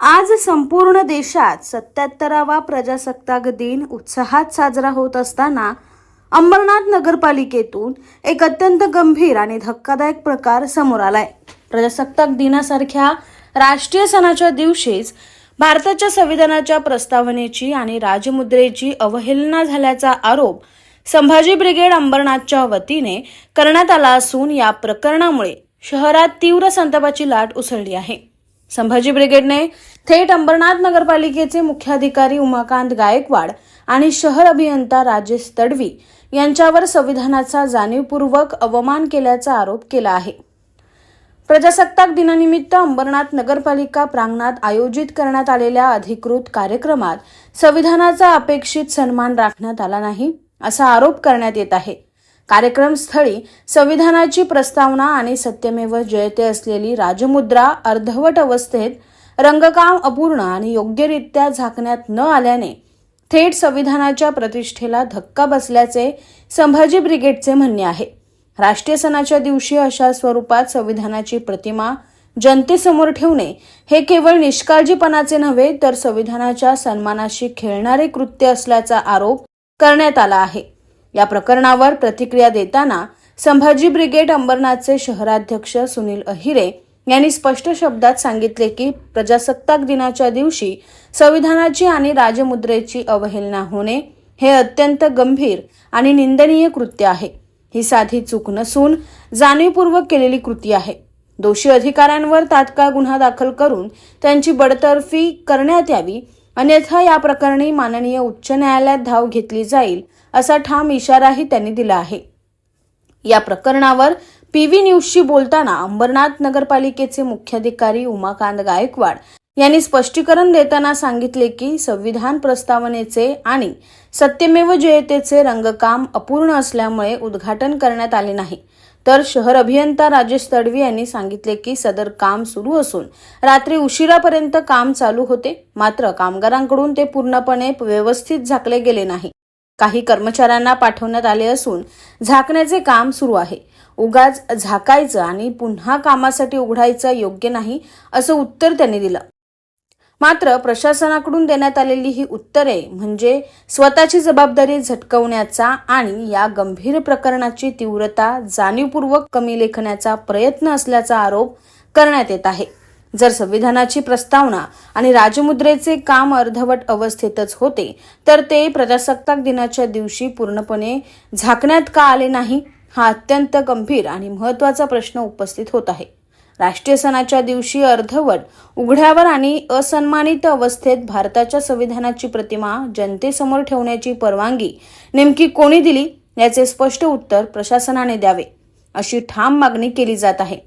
आज संपूर्ण देशात सत्याहत्तरावा प्रजासत्ताक दिन उत्साहात साजरा होत असताना अंबरनाथ नगरपालिकेतून एक अत्यंत गंभीर आणि धक्कादायक प्रकार समोर आलाय. प्रजासत्ताक दिनासारख्या राष्ट्रीय सणाच्या दिवशीच भारताच्या संविधानाच्या प्रस्तावनेची आणि राजमुद्रेची अवहेलना झाल्याचा आरोप संभाजी ब्रिगेड अंबरनाथच्या वतीने करण्यात आला असून या प्रकरणामुळे शहरात तीव्र संतापाची लाट उसळली आहे. संभाजी ब्रिगेडने थेट अंबरनाथ नगरपालिकेचे मुख्याधिकारी उमाकांत गायकवाड आणि शहर अभियंता राजेश तडवी यांच्यावर संविधानाचा जाणीवपूर्वक अवमान केल्याचा आरोप केला आहे. प्रजासत्ताक दिनानिमित्त अंबरनाथ नगरपालिका प्रांगणात आयोजित करण्यात आलेल्या अधिकृत कार्यक्रमात संविधानाचा अपेक्षित सन्मान राखण्यात आला नाही असा आरोप करण्यात येत आहे. कार्यक्रमस्थळी संविधानाची प्रस्तावना आणि सत्यमेव जयते असलेली राजमुद्रा अर्धवट अवस्थेत रंगकाम अपूर्ण आणि योग्यरित्या झाकण्यात न आल्याने थेट संविधानाच्या प्रतिष्ठेला धक्का बसल्याचे संभाजी ब्रिगेडचे म्हणणे आहे. राष्ट्रीय सणाच्या दिवशी अशा स्वरूपात संविधानाची प्रतिमा जनतेसमोर ठेवणे हे केवळ निष्काळजीपणाचे नव्हे तर संविधानाच्या सन्मानाशी खेळणारे कृत्य असल्याचा आरोप करण्यात आला आहे. या प्रकरणावर प्रतिक्रिया देताना संभाजी ब्रिगेड अंबरनाथचे शहराध्यक्ष सुनील अहिरे यांनी स्पष्ट शब्दात सांगितले की प्रजासत्ताक दिनाच्या दिवशी संविधानाची आणि राजमुद्रेची अवहेलना होणे हे अत्यंत गंभीर आणि निंदनीय कृत्य आहे. ही साधी चूक नसून जाणीवपूर्वक केलेली कृती आहे. दोषी अधिकाऱ्यांवर तात्काळ गुन्हा दाखल करून त्यांची बडतर्फी करण्यात यावी. अन्यथा या प्रकरणी माननीय उच्च न्यायालयात धाव घेतली जाईल असा ठाम इशाराही त्यांनी दिला आहे. या प्रकरणावर पी व्ही न्यूजशी बोलताना अंबरनाथ नगरपालिकेचे मुख्याधिकारी उमाकांत गायकवाड यांनी स्पष्टीकरण देताना सांगितले की संविधान प्रस्तावनेचे आणि सत्यमेव जयतेचे रंगकाम अपूर्ण असल्यामुळे उद्घाटन करण्यात आले नाही. तर शहर अभियंता राजेश तडवी यांनी सांगितले की सदर काम सुरू असून रात्री उशिरापर्यंत काम चालू होते मात्र कामगारांकडून ते पूर्णपणे व्यवस्थित झाकले गेले नाही. काही कर्मचाऱ्यांना पाठवण्यात आले असून झाकण्याचे काम सुरू आहे. उगाच झाकायचं आणि पुन्हा कामासाठी उघडायचं योग्य नाही असं उत्तर त्यांनी दिलं. मात्र प्रशासनाकडून देण्यात आलेली ही उत्तरे म्हणजे स्वतःची जबाबदारी झटकवण्याचा आणि या गंभीर प्रकरणाची तीव्रता जाणीवपूर्वक कमी लेखण्याचा प्रयत्न असल्याचा आरोप करण्यात येत आहे. जर संविधानाची प्रस्तावना आणि राजमुद्रेचे काम अर्धवट अवस्थेतच होते तर ते प्रजासत्ताक दिनाच्या दिवशी पूर्णपणे झाकण्यात का आले नाही हा अत्यंत गंभीर आणि महत्त्वाचा प्रश्न उपस्थित होत आहे. राष्ट्रीय सणाच्या दिवशी अर्धवट उघड्यावर आणि असन्मानित अवस्थेत भारताच्या संविधानाची प्रतिमा जनतेसमोर ठेवण्याची परवानगी नेमकी कोणी दिली याचे स्पष्ट उत्तर प्रशासनाने द्यावे अशी ठाम मागणी केली जात आहे.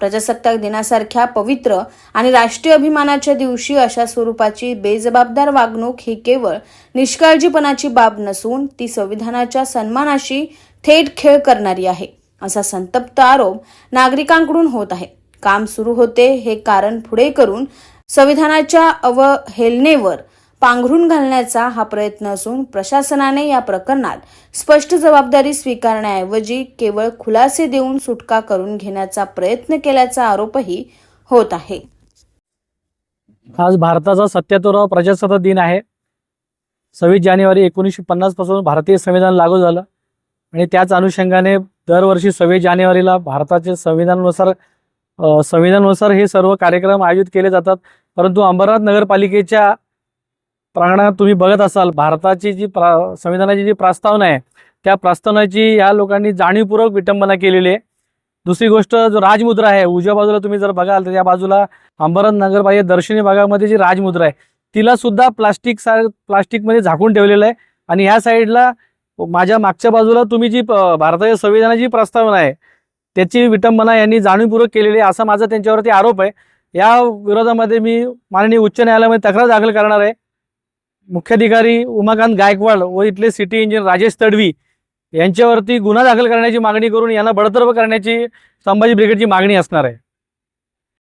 प्रजासत्ताक दिनासारख्या पवित्र आणि राष्ट्रीय अभिमानाच्या दिवशी अशा स्वरूपाची बेजबाबदार वागणूक ही केवळ निष्काळजीपणाची बाब नसून ती संविधानाच्या सन्मानाशी थेट खेळ करणारी आहे असा संतप्त आरोप नागरिकांकडून होत आहे. काम सुरू होते हे कारण पुढे करून संविधानाच्या अवहेलनेवर पांघरून घालण्याचा हा प्रयत्न असून प्रशासनाने या प्रकरणात स्पष्ट जबाबदारी स्वीकारण्याऐवजी केवळ खुलासे देऊन सुटका करून घेण्याचा प्रयत्न केल्याचा आरोपही होत आहे. आज भारताचा सत्याहत्तरावा प्रजासत्ताक दिन आहे. सव्वीस जानेवारी एकोणीसशे पन्नासपासून भारतीय संविधान लागू झालं. आणि त्याच अनुषंगाने दरवर्षी सव्वीस जानेवारीला भारताचे संविधानानुसार संविधानानुसार हे सर्व कार्यक्रम आयोजित केले जातात. परंतु अंबरनाथ नगरपालिकेच्या प्रांगणात तुम्ही बघत असाल भारताची जी प्रा संविधानाची जी प्रस्तावना आहे त्या प्रस्तावनाची या लोकांनी जाणीवपूर्वक विटंबना केलेली आहे. दुसरी गोष्ट जो राजमुद्रा आहे उजव्या बाजूला तुम्ही जर बघाल तर या बाजूला अंबरनाथ नगरबाह्य दर्शनी भागामध्ये जी राजमुद्रा आहे तिला सुद्धा प्लास्टिक सा प्लास्टिकमध्ये झाकून ठेवलेलं आहे. आणि ह्या साईडला माझ्या मागच्या बाजूला तुम्ही जी प- भारताच्या संविधानाची प्रस्तावना आहे त्याची विटंबना यांनी जाणीवपूर्वक केलेली आहे असा माझा त्यांच्यावरती आरोप आहे. या विरोधामध्ये मी माननीय उच्च न्यायालयामध्ये तक्रार दाखल करणार आहे. मुख्याधिकारी उमाकांत गायकवाड व इथले सिटी इंजिनियर राजेश तडवी यांच्यावरती गुन्हा दाखल करण्याची मागणी करून यांना बडतर्फ करण्याची संभाजी ब्रिगेडची मागणी असणार आहे.